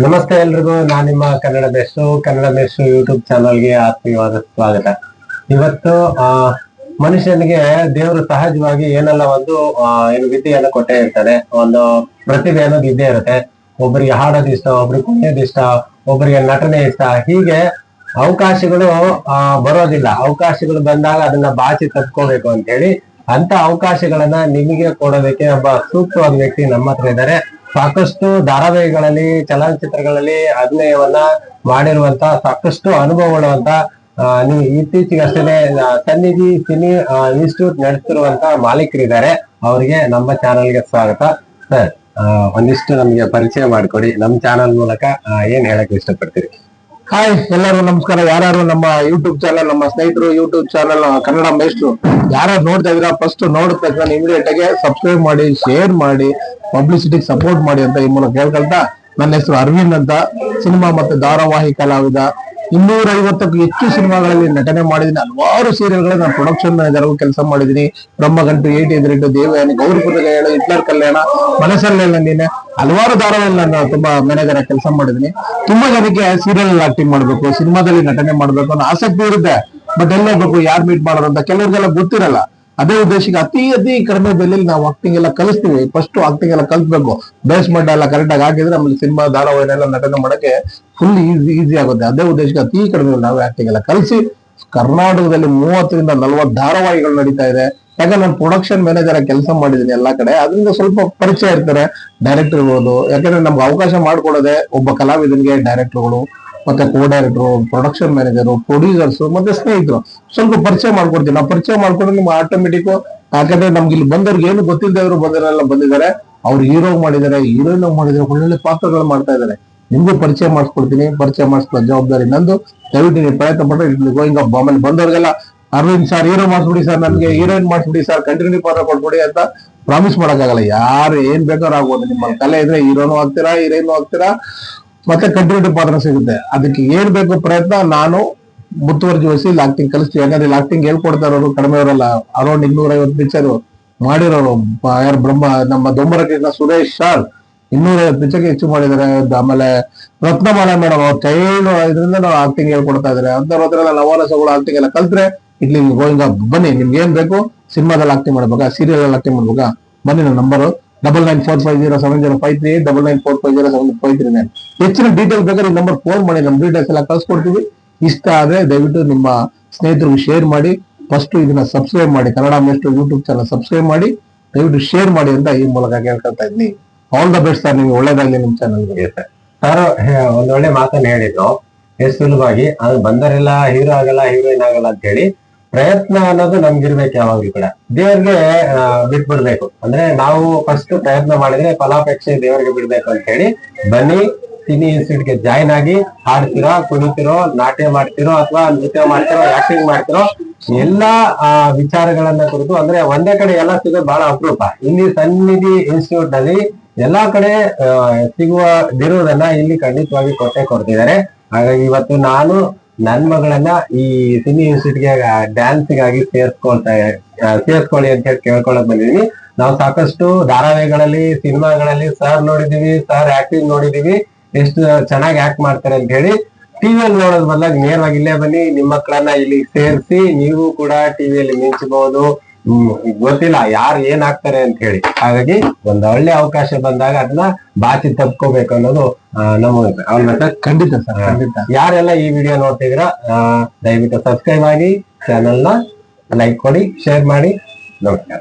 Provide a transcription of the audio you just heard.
ನಮಸ್ತೆ ಎಲ್ರಿಗೂ, ನಾನು ನಿಮ್ಮ ಕನ್ನಡ ಬೆಸ್ಸು. ಕನ್ನಡ ಬೆಸ್ಸು ಯೂಟ್ಯೂಬ್ ಚಾನಲ್ಗೆ ಆತ್ಮೀಯವಾದ ಸ್ವಾಗತ. ಇವತ್ತು, ಆ, ಮನುಷ್ಯನಿಗೆ ದೇವರು ಸಹಜವಾಗಿ ಏನೆಲ್ಲ ಒಂದು ಏನು ವಿದ್ಯೆಯನ್ನು ಕೊಟ್ಟೇ ಇರ್ತಾರೆ ಒಂದು ಪ್ರತಿಭೆ ಅನ್ನೋದು ಇದ್ದೇ ಇರುತ್ತೆ. ಒಬ್ಬರಿಗೆ ಹಾಡೋದು ಇಷ್ಟ, ಒಬ್ರಿಗೆ ಕುಣಿಯೋದು ಇಷ್ಟ ಒಬ್ಬರಿಗೆ ನಟನೆ ಇಷ್ಟ. ಹೀಗೆ ಅವಕಾಶಗಳು ಬರೋದಿಲ್ಲ. ಅವಕಾಶಗಳು ಬಂದಾಗ ಅದನ್ನ ಬಾಚಿ ತಪ್ಕೋಬೇಕು ಅಂತ ಹೇಳಿ ಅಂತ ಅವಕಾಶಗಳನ್ನ ನಿಮಗೆ ಕೊಡೋದಕ್ಕೆ ಒಬ್ಬ ಸೂಕ್ತವಾದ ವ್ಯಕ್ತಿ ನಮ್ಮ ಹತ್ರ ಇದ್ದಾರೆ. ಸಾಕಷ್ಟು ಧಾರಾವಾಹಿಗಳಲ್ಲಿ, ಚಲನಚಿತ್ರಗಳಲ್ಲಿ ಅಭಿನಯವನ್ನ ಮಾಡಿರುವಂತ, ಸಾಕಷ್ಟು ಅನುಭವ ಉಳ್ಳುವಂತ ನೀವು ಇತ್ತೀಚೆಗಷ್ಟೇ ಸನ್ನಿಧಿ ಸಿನಿ ಇನ್ಸ್ಟಿಟ್ಯೂಟ್ ನಡೆಸಿರುವಂತ ಮಾಲೀಕರಿದ್ದಾರೆ. ಅವರಿಗೆ ನಮ್ಮ ಚಾನೆಲ್ಗೆ ಸ್ವಾಗತ. ಸರ್ ಒಂದಿಷ್ಟು ನಮಗೆ ಪರಿಚಯ ಮಾಡಿಕೊಡಿ. ನಮ್ಮ ಚಾನಲ್ ಮೂಲಕ ಏನ್ ಹೇಳಕ್ ಇಷ್ಟಪಡ್ತೀರಿ? ಹಾಯ್ ಎಲ್ಲರೂ ನಮಸ್ಕಾರ. ಯಾರು ನಮ್ಮ ಯೂಟ್ಯೂಬ್ ಚಾನಲ್ ನಮ್ಮ ಸ್ನೇಹಿತರು ಯೂಟ್ಯೂಬ್ ಚಾನಲ್ ಕನ್ನಡ ಮೇಸ್ಟ್ರು ಯಾರು ನೋಡ್ತಾ ಇದೀರಾ ಫಸ್ಟ್ ನೋಡಿದ ತಕ್ಷಣ ಇಮಿಡಿಯೇಟ್ ಆಗಿ ಸಬ್ಸ್ಕ್ರೈಬ್ ಮಾಡಿ ಶೇರ್ ಮಾಡಿ ಪಬ್ಲಿಸಿಟಿಗೆ ಸಪೋರ್ಟ್ ಮಾಡಿ ಅಂತ ಈ ಮೂಲಕ ಹೇಳ್ಕೊಳ್ತಾ, ನನ್ನ ಹೆಸರು ಅರವಿಂದ್ ಅಂತ. ಸಿನಿಮಾ ಮತ್ತು ಧಾರಾವಾಹಿ ಕಲಾವಿದ ಇನ್ನೂರ ಐವತ್ತಕ್ಕೂ ಹೆಚ್ಚು ಸಿನಿಮಾಗಳಲ್ಲಿ ನಟನೆ ಮಾಡಿದ್ದೀನಿ. ಹಲವಾರು ಸೀರಿಯಲ್ಗಳ ನಾನು ಪ್ರೊಡಕ್ಷನ್ ಮ್ಯಾನೇಜರ್ ಕೆಲಸ ಮಾಡಿದ್ದೀನಿ. ಬ್ರಹ್ಮಗಂಟು ಏಟಿ ಎದುರಿಟ್ಟು ದೇವಯಾನಿ ಗೌರಿಪುರ ಹೇಳು ಹಿಟ್ಲರ್ ಕಲ್ಯಾಣ ಮನಸ್ಸಲ್ಲೇ ನೀನೆ ಹಲವಾರು ಧಾರಾವಾಹಿ ನಾನು ತುಂಬಾ ಮ್ಯಾನೇಜರ್ ಕೆಲಸ ಮಾಡಿದ್ದೀನಿ. ತುಂಬಾ ಜನಕ್ಕೆ ಸೀರಿಯಲ್ ಆಕ್ಟಿಂಗ್ ಮಾಡ್ಬೇಕು, ಸಿನಿಮಾದಲ್ಲಿ ನಟನೆ ಮಾಡ್ಬೇಕು ಅನ್ನೋ ಆಸಕ್ತಿ ಇರುತ್ತೆ. ಬಟ್ ಎಲ್ಲೇ ಬೇಕು ಯಾರು ಮೀಟ್ ಮಾಡೋದು ಅಂತ. ಕೆಲವ್ರಿಗೆಲ್ಲ ಗೊತ್ತಿರಲ್ಲ. ಅದೇ ಉದ್ದೇಶಕ್ಕೆ ಅತಿ ಅತಿ ಕಡಿಮೆ ಬೆಲೆಯಲ್ಲಿ ನಾವು ಆಕ್ಟಿಂಗ್ ಎಲ್ಲ ಕಲಿಸ್ತೀವಿ. ಫಸ್ಟ್ ಆಕ್ಟಿಂಗ್ ಎಲ್ಲ ಕಲಿಸ್ಬೇಕು. ಬೇಸ್ ಮಟ್ಟ ಎಲ್ಲ ಕರೆಕ್ಟ್ ಆಗಿ ಹಾಕಿದ್ರೆ ಆಮೇಲೆ ಸಿನಿಮಾ ಧಾರಾವಾಹಿನೆಲ್ಲ ನಟನೆ ಮಾಡಕ್ಕೆ ಫುಲ್ ಈಸಿ ಈಸಿ ಆಗುತ್ತೆ. ಅದೇ ಉದ್ದೇಶಕ್ಕೆ ಅತಿ ಕಡಿಮೆ ನಾವು ಆಕ್ಟಿಂಗ್ ಎಲ್ಲ ಕಲಿಸಿ, ಕರ್ನಾಟಕದಲ್ಲಿ ಮೂವತ್ತರಿಂದ ನಲವತ್ತು ಧಾರಾವಾಹಿಗಳು ನಡೀತಾ ಇದೆ. ಯಾಕಂದ್ರೆ ನಾನು ಪ್ರೊಡಕ್ಷನ್ ಮ್ಯಾನೇಜರ್ ಕೆಲಸ ಮಾಡಿದ್ದೀನಿ ಎಲ್ಲಾ ಕಡೆ. ಅದರಿಂದ ಸ್ವಲ್ಪ ಪರಿಚಯ ಇರ್ತಾರೆ ಡೈರೆಕ್ಟರ್ಗಳು ಯಾಕಂದ್ರೆ ನಮ್ಗೆ ಅವಕಾಶ ಮಾಡಿಕೊಡೋದೆ ಒಬ್ಬ ಕಲಾವಿದನಿಗೆ ಡೈರೆಕ್ಟರ್ಗಳು ಮತ್ತೆ co director production manager producers ಮತ್ತೆ ಸ್ನೇಹಿತರು. ಸ್ವಲ್ಪ ಪರಿಚಯ ಮಾಡ್ಕೊಡ್ತೀನಿ. ನಾವು ಪರಿಚಯ ಮಾಡ್ಕೊಂಡ್ರೆ ನಿಮ್ಗೆ ಆಟೋಮೆಟಿಕ್ ಯಾಕಂದ್ರೆ ನಮ್ಗೆ ಇಲ್ಲಿ ಬಂದವ್ರಿಗೆ ಏನು ಗೊತ್ತಿಲ್ಲದವರು ಬಂದಿರಲ್ಲ ಬಂದಿದ್ದಾರೆ. ಅವ್ರು ಹೀರೋ ಮಾಡಿದ್ದಾರೆ ಹೀರೋಯಿನ್ ಮಾಡಿದ್ದಾರೆ ಒಳ್ಳೊಳ್ಳೆ ಪಾತ್ರಗಳು ಮಾಡ್ತಾ ಇದ್ದಾರೆ. ನಿಮ್ಗೂ ಪರಿಚಯ ಮಾಡಿಸ್ಕೊಡ್ತೀನಿ ಪರಿಚಯ ಮಾಡಿಸ್ಕೊಳ್ಳೋ ಜವಾಬ್ದಾರಿ ನಂದು. ದಯವಿಟ್ಟು ನೀವು ಪ್ರಯತ್ನ ಪಟ್ಟರೆ ಗೋಯಿಂಗ್ ಅಪ್. ಆಮೇಲೆ ಬಂದವ್ರಿಗೆಲ್ಲ, ಅರವಿಂದ್ ಸರ್ ಹೀರೋ ಮಾಡಿಸ್ಬಿಡಿ ಸರ್ ನನಗೆ ಹೀರೋಯಿನ್ ಮಾಡಿಸ್ಬಿಡಿ ಸರ್ ಕಂಟಿನ್ಯೂ ಪಾತ್ರ ಕೊಟ್ಬಿಡಿ ಅಂತ ಪ್ರಾಮಿಸ್ ಮಾಡೋಕ್ಕಾಗಲ್ಲ. ಯಾರು ಏನ್ ಬೇಕಾದ್ರೂ ಆಗ್ಬೋದು. ನಿಮ್ಮ ಕಲೆ ಇದ್ರೆ ಹೀರೋನು ಆಗ್ತೀರಾ ಹೀರೋಯಿನ್ ಆಗ್ತೀರಾ. ಮತ್ತೆ ಕಂಟಿನ್ಯೂಟಿ ಪಾತ್ರ ಸಿಗುತ್ತೆ. ಅದಕ್ಕೆ ಏನ್ ಬೇಕು ಪ್ರಯತ್ನ ನಾನು ಮುತುವರ್ಜಿ ವಹಿಸಿ ಲಾಕ್ಟಿಂಗ್ ಕಲಿಸ್ತೀವಿ. ಯಾಕಂದ್ರೆ ಲಾಕ್ಟಿಂಗ್ ಹೇಳ್ಕೊಡ್ತಾ ಇರೋರು ಕಡಿಮೆ ಇರೋಲ್ಲ. ಅರೌಂಡ್ ಇನ್ನೂರ ಐವತ್ತು ಪಿಕ್ಚರ್ ಮಾಡಿರೋರು. ಯಾರು ಬ್ರಹ್ಮ, ನಮ್ಮ ದೊಂಬರ ಕೃಷ್ಣ ಸುರೇಶ್ ಸರ್ ಇನ್ನೂರ ಐವತ್ತು ಪಿಕ್ಚರ್ಗೆ ಹೆಚ್ಚು ಮಾಡಿದ್ದಾರೆ. ಆಮೇಲೆ ರತ್ನಮಾಲ ಮೇಡಮ್ ಅವ್ರ ಚೈಲ್ಡ್ ಇದರಿಂದ ನಾವು ಆಕ್ಟಿಂಗ್ ಹೇಳ್ಕೊಡ್ತಾ ಇದ್ದಾರೆ. ಅಂತವ್ರ ಹತ್ರ ನವರಸಗಳು ಆಕ್ಟಿಂಗ್ ಎಲ್ಲ ಕಲ್ತ್ರೆ ಇಲ್ಲಿ ಗೋಯಿಂಗ್ ಬನ್ನಿ, ನಿಮ್ಗೆ ಏನ್ ಬೇಕು? ಸಿನಿಮಾದಲ್ಲಿ ಆಕ್ಟಿಂಗ್ ಮಾಡ್ಬೇಕಾ? ಸೀರಿಯಲ್ ಅಲ್ಲಿ ಆಕ್ಟಿಂಗ್ ಮಾಡ್ಬೇಕಾ? ಬನ್ನಿ, ನನ್ನ number double nine four five zero seven zero five three double nine four five zero seven five three nine ಹೆಚ್ಚಿನ ಡೀಟೇಲ್ ಬೇಕಾದ್ರೆ ಈ ನಂಬರ್ ಫೋನ್ ಮಾಡಿ, ನಮ್ಮ ಡೀಟೇಲ್ಸ್ ಎಲ್ಲ ಕಳ್ಸ್ಕೊಡ್ತೀವಿ. ಇಷ್ಟ ಆದ್ರೆ ದಯವಿಟ್ಟು ನಿಮ್ಮ ಸ್ನೇಹಿತರಿಗೆ ಶೇರ್ ಮಾಡಿ ಫಸ್ಟ್ ಇದನ್ನ ಸಬ್ಸ್ಕ್ರೈಬ್ ಮಾಡಿ, ಕನ್ನಡ ಮೇಸ್ಟ್ ಯೂಟ್ಯೂಬ್ ಚಾನಲ್ ಸಬ್ಸ್ಕ್ರೈಬ್ ಮಾಡಿ, ದಯವಿಟ್ಟು ಶೇರ್ ಮಾಡಿ ಅಂತ ಈ ಮೂಲಕ ಕೇಳ್ಕೊಳ್ತಾ ಇದ್ದೀನಿ. ಆಲ್ ದ ಬೆಸ್ಟ್ ಸರ್ ನಿಮ್ಗೆ ಒಳ್ಳೇದಾಗಲಿ ನಿಮ್ ಚಾನಲ್ಗೆ ಸರ್ ಒಂದೊಳ್ಳೆ ಮಾತನ್ನ ಹೇಳಿದ್ರು. ಎಷ್ಟು ಸುಲಭವಾಗಿ. ಅದು ಬಂದರೆಲ್ಲ ಹೀರೋ ಆಗಲ್ಲ ಹೀರೋಯಿನ್ ಆಗಲ್ಲ ಅಂತ ಹೇಳಿ ಪ್ರಯತ್ನ ಅನ್ನೋದು ನಮ್ಗಿರ್ಬೇಕು ಯಾವಾಗ್ಲೂ ಕೂಡ. ದೇವ್ರಿಗೆ ಬಿಟ್ ಬಿಟ್ಬಿಡ್ಬೇಕು. ಅಂದ್ರೆ ನಾವು ಫಸ್ಟ್ ಪ್ರಯತ್ನ ಮಾಡಿದ್ರೆ ಫಲಾಪೇಕ್ಷೆ ದೇವರಿಗೆ ಬಿಡ್ಬೇಕು ಅಂತ ಹೇಳಿ ಬನ್ನಿ ಸಿನಿ ಇನ್ಸ್ಟಿಟ್ಯೂಟ್ಗೆ ಜಾಯ್ನ್ ಆಗಿ ಹಾಡ್ತಿರೋ, ಕುಣಿತಿರೋ, ನಾಟ್ಯ ಮಾಡ್ತಿರೋ ಅಥವಾ ನೃತ್ಯ ಮಾಡ್ತಿರೋ ಆಕ್ಟಿಂಗ್ ಮಾಡ್ತಿರೋ, ಎಲ್ಲಾ ವಿಚಾರಗಳನ್ನ ಕುರಿತು ಅಂದ್ರೆ ಒಂದೇ ಕಡೆ ಎಲ್ಲ ಸಿಗೋದು ಬಹಳ ಅಪರೂಪ. ಇಲ್ಲಿ ಸನ್ನಿಧಿ ಇನ್ಸ್ಟಿಟ್ಯೂಟ್ನಲ್ಲಿ ಎಲ್ಲಾ ಕಡೆ ಸಿಗುವ ಸಿಗುವದಿರುವುದನ್ನ ಇಲ್ಲಿ ಖಂಡಿತವಾಗಿ ಕೊಟ್ಟೆ ಕೊಡ್ತಿದ್ದಾರೆ. ಹಾಗಾಗಿ ಇವತ್ತು ನಾನು ನನ್ ಮಗಳನ್ನ ಈ ಸಿನಿ ಇನ್ಸ್ಟಿಟ್ಯೂಟ್ಗೆ ಡ್ಯಾನ್ಸ್ಗಾಗಿ ಸೇರ್ಸ್ಕೊಳ್ತಾ ಆ, ಸೇರ್ಸ್ಕೊಳ್ಳಿ ಅಂತ ಹೇಳಿ ಕೇಳ್ಕೊಳಕ್ ಬಂದಿದೀನಿ ನಾವು ಸಾಕಷ್ಟು ಧಾರಾವಾಹಿಗಳಲ್ಲಿ ಸಿನಿಮಾಗಳಲ್ಲಿ ಸರ್ ನೋಡಿದೀವಿ ಸರ್ ಆಕ್ಟಿಂಗ್ ನೋಡಿದೀವಿ ಎಷ್ಟು ಚೆನ್ನಾಗಿ ಆಕ್ಟ್ ಮಾಡ್ತಾರೆ ಅಂತ ಹೇಳಿ ಟಿವಿಯಲ್ಲಿ ನೋಡೋದ್ ಬದಲಾಗಿ ನೇರವಾಗಿ ಇಲ್ಲೇ ಬನ್ನಿ ನಿಮ್ಮ ಮಕ್ಕಳನ್ನ ಇಲ್ಲಿ ಸೇರಿಸಿ ನೀವು ಕೂಡ ಟಿವಿಯಲ್ಲಿ ಮಿಂಚಬಹುದು. ಗೊತ್ತಿಲ್ಲ ಯಾರು ಏನ್ ಆಗ್ತಾರೆ ಅಂತ ಹೇಳಿ. ಹಾಗಾಗಿ ಒಂದ್ ಒಳ್ಳೆ ಅವಕಾಶ ಬಂದಾಗ ಅದನ್ನ ಬಾಚಿ ತಪ್ಕೋಬೇಕು ಅನ್ನೋದು ನಮ್ಮ ಅವ್ರ ಖಂಡಿತ ಸರ್ ಖಂಡಿತ. ಯಾರೆಲ್ಲ ಈ ವಿಡಿಯೋ ನೋಡ್ತಿದ್ರ ದಯವಿಟ್ಟು ಸಬ್ಸ್ಕ್ರೈಬ್ ಆಗಿ ಚಾನೆಲ್ನ ಲೈಕ್ ಕೊಡಿ ಶೇರ್ ಮಾಡಿ. ನಮಸ್ಕಾರ.